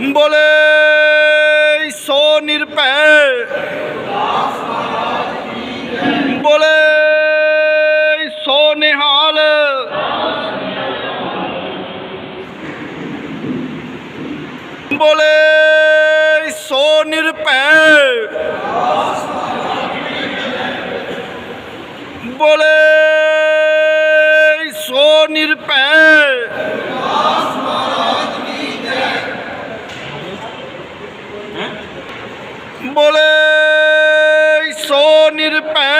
ਬੋਲੇ ਸੋ ਨਿਰਭੈ। ਬੋਲੇ ਸੋ ਨਿਹਾਲ। ਬੋਲੇ ਸੋ ਨਿਰਭੈ। ਬੋਲੇ ਸੋ ਨਿਰਭੈ। बोले सो निरपै